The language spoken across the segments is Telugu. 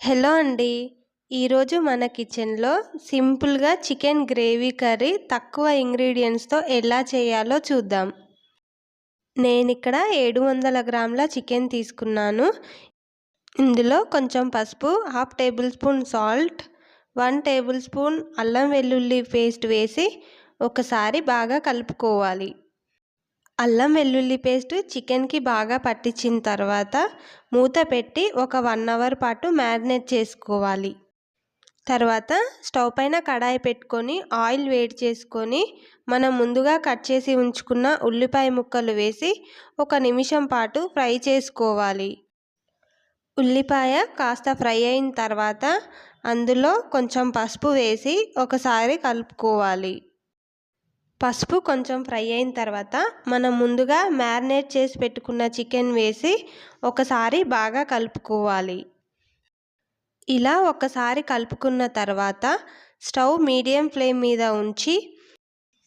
హలో అండి. ఈరోజు మన కిచెన్లో సింపుల్గా చికెన్ గ్రేవీ కర్రీ తక్కువ ఇంగ్రీడియంట్స్తో ఎలా చేయాలో చూద్దాం. నేను ఇక్కడ ఏడు వందల గ్రాముల చికెన్ తీసుకున్నాను. ఇందులో కొంచెం పసుపు half tablespoon salt one tablespoon అల్లం వెల్లుల్లి పేస్ట్ వేసి ఒకసారి బాగా కలుపుకోవాలి. అల్లం వెల్లుల్లి పేస్ట్ చికెన్కి బాగా పట్టించిన తర్వాత మూత పెట్టి ఒక వన్ అవర్ పాటు మ్యారినేట్ చేసుకోవాలి. తర్వాత స్టవ్ పైన కడాయి పెట్టుకొని ఆయిల్ వేడి చేసుకొని మనం ముందుగా కట్ చేసి ఉంచుకున్న ఉల్లిపాయ ముక్కలు వేసి ఒక నిమిషం పాటు ఫ్రై చేసుకోవాలి. ఉల్లిపాయ కాస్త ఫ్రై అయిన తర్వాత అందులో కొంచెం పసుపు వేసి ఒకసారి కలుపుకోవాలి. పసుపు కొంచెం ఫ్రై అయిన తర్వాత మనం ముందుగా మ్యారినేట్ చేసి పెట్టుకున్న చికెన్ వేసి ఒకసారి బాగా కలుపుకోవాలి. ఇలా ఒకసారి కలుపుకున్న తర్వాత స్టవ్ మీడియం ఫ్లేమ్ మీద ఉంచి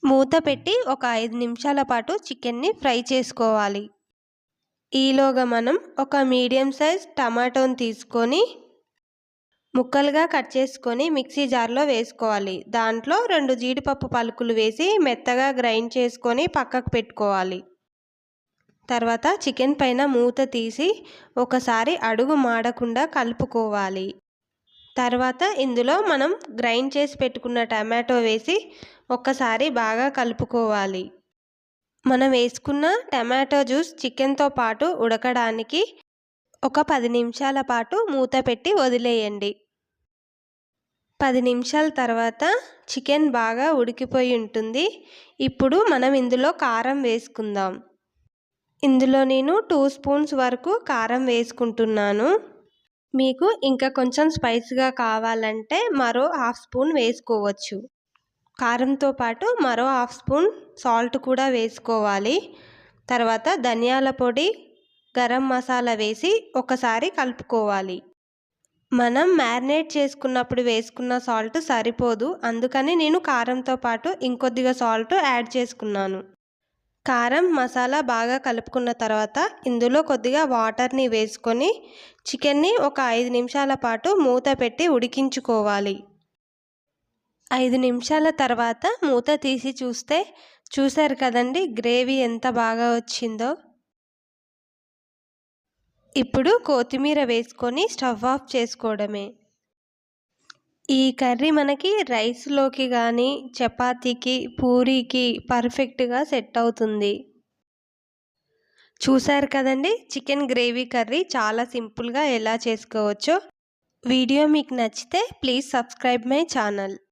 మూత పెట్టి ఒక ఐదు నిమిషాల పాటు చికెన్ని ఫ్రై చేసుకోవాలి. ఈలోగా మనం ఒక మీడియం సైజ్ టమాటోని తీసుకొని ముక్కలుగా కట్ చేసుకొని మిక్సీ జార్లో వేసుకోవాలి. దాంట్లో రెండు జీడిపప్పు పలుకులు వేసి మెత్తగా గ్రైండ్ చేసుకొని పక్కకు పెట్టుకోవాలి. తర్వాత చికెన్ పైన మూత తీసి ఒకసారి అడుగు మాడకుండా కలుపుకోవాలి. తర్వాత ఇందులో మనం గ్రైండ్ చేసి పెట్టుకున్న టమాటో వేసి ఒక్కసారి బాగా కలుపుకోవాలి. మనం వేసుకున్న టమాటో జ్యూస్ చికెన్తో పాటు ఉడకడానికి ఒక పది నిమిషాల పాటు మూత పెట్టి వదిలేయండి. పది నిమిషాల తర్వాత చికెన్ బాగా ఉడికిపోయి ఉంటుంది. ఇప్పుడు మనం ఇందులో కారం వేసుకుందాం. ఇందులో నేను టూ స్పూన్స్ వరకు కారం వేసుకుంటున్నాను. మీకు ఇంకా కొంచెం స్పైస్గా కావాలంటే మరో హాఫ్ స్పూన్ వేసుకోవచ్చు. కారంతో పాటు మరో హాఫ్ స్పూన్ సాల్ట్ కూడా వేసుకోవాలి. తర్వాత ధనియాల పొడి గరం మసాలా వేసి ఒకసారి కలుపుకోవాలి. మనం మ్యారినేట్ చేసుకున్నప్పుడు వేసుకున్న సాల్ట్ సరిపోదు. అందుకని నేను కారంతో పాటు ఇంకొద్దిగా సాల్ట్ యాడ్ చేసుకున్నాను. కారం మసాలా బాగా కలుపుకున్న తర్వాత ఇందులో కొద్దిగా వాటర్ని వేసుకొని చికెన్ని ఒక ఐదు నిమిషాల పాటు మూత పెట్టి ఉడికించుకోవాలి. ఐదు నిమిషాల తర్వాత మూత తీసి చూస్తే చూశారు కదండి గ్రేవీ ఎంత బాగా వచ్చిందో. ఇప్పుడు కొత్తిమీర వేసుకొని స్టవ్ ఆఫ్ చేసుకోవడమే. ఈ కర్రీ మనకి రైస్లోకి కానీ చపాతీకి పూరీకి పర్ఫెక్ట్గా సెట్ అవుతుంది. చూశారు కదండి? చికెన్ గ్రేవీ కర్రీ చాలా సింపుల్గా ఎలా చేసుకోవచ్చో. వీడియో మీకు నచ్చితే ప్లీజ్ సబ్స్క్రైబ్ మై ఛానల్.